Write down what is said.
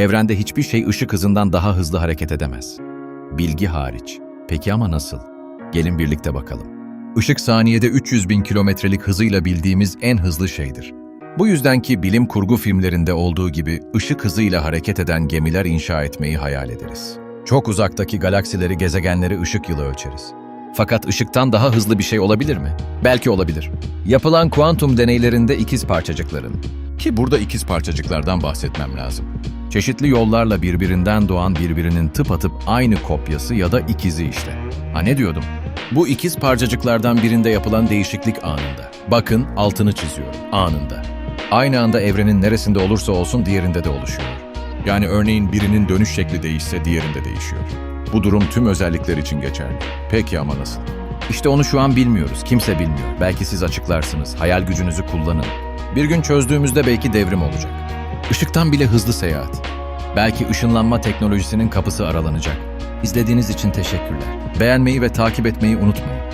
Evrende hiçbir şey ışık hızından daha hızlı hareket edemez. Bilgi hariç. Peki ama nasıl? Gelin birlikte bakalım. Işık saniyede 300 bin kilometrelik hızıyla bildiğimiz en hızlı şeydir. Bu yüzden ki bilim kurgu filmlerinde olduğu gibi ışık hızıyla hareket eden gemiler inşa etmeyi hayal ederiz. Çok uzaktaki galaksileri, gezegenleri ışık yılı ölçeriz. Fakat ışıktan daha hızlı bir şey olabilir mi? Belki olabilir. Yapılan kuantum deneylerinde ikiz parçacıkların, ki burada ikiz parçacıklardan bahsetmem lazım. Çeşitli yollarla birbirinden doğan birbirinin tıpatıp aynı kopyası ya da ikizi işte. Ha ne diyordum? Bu ikiz parçacıklardan birinde yapılan değişiklik anında. Bakın altını çiziyorum. Anında. Aynı anda evrenin neresinde olursa olsun diğerinde de oluşuyor. Yani örneğin birinin dönüş şekli değişse diğerinde değişiyor. Bu durum tüm özellikler için geçerli. Peki ama nasıl? İşte onu şu an bilmiyoruz. Kimse bilmiyor. Belki siz açıklarsınız. Hayal gücünüzü kullanın. Bir gün çözdüğümüzde belki devrim olacak. Işıktan bile hızlı seyahat. Belki ışınlanma teknolojisinin kapısı aralanacak. İzlediğiniz için teşekkürler. Beğenmeyi ve takip etmeyi unutmayın.